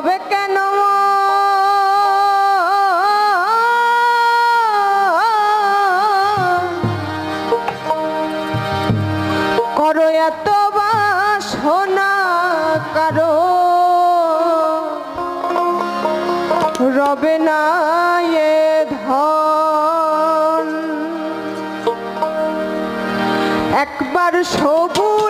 তবে কেন করো এত বাসনা কারও। রবে না এ ধন। একবার সবুজ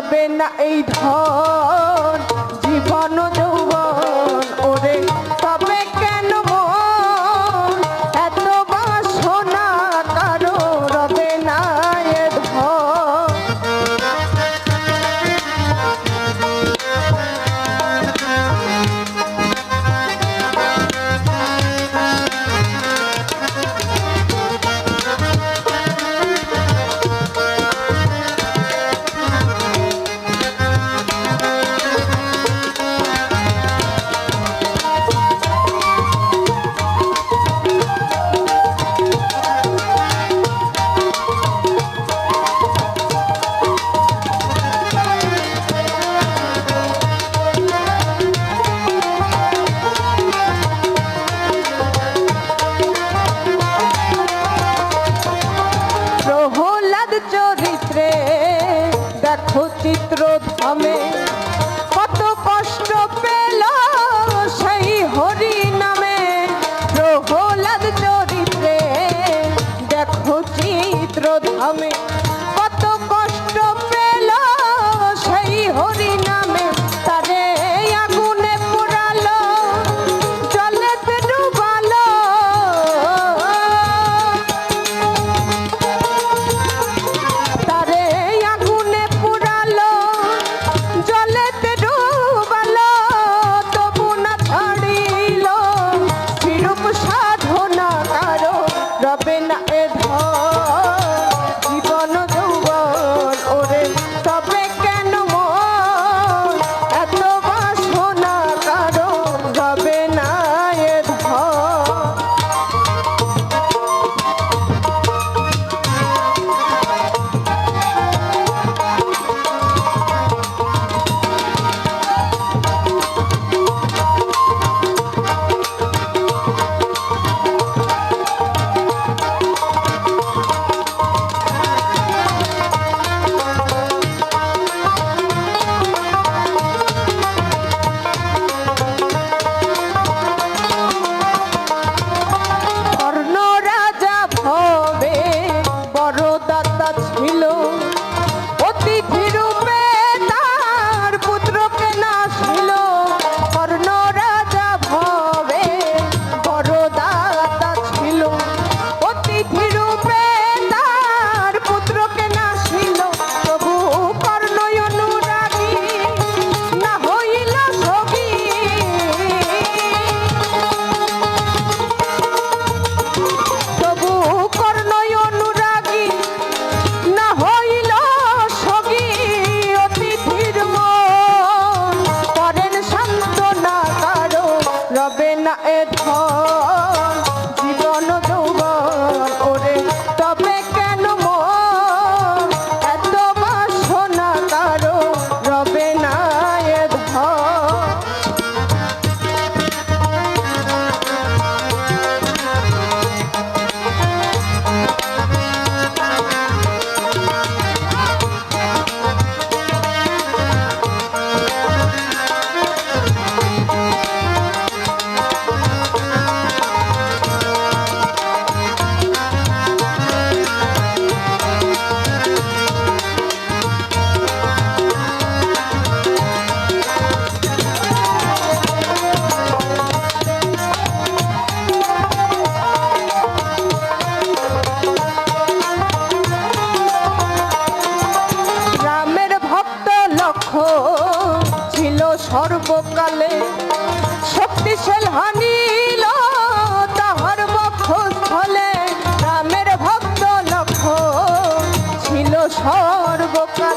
যাবে না এই ধর Amém. সর্বকালে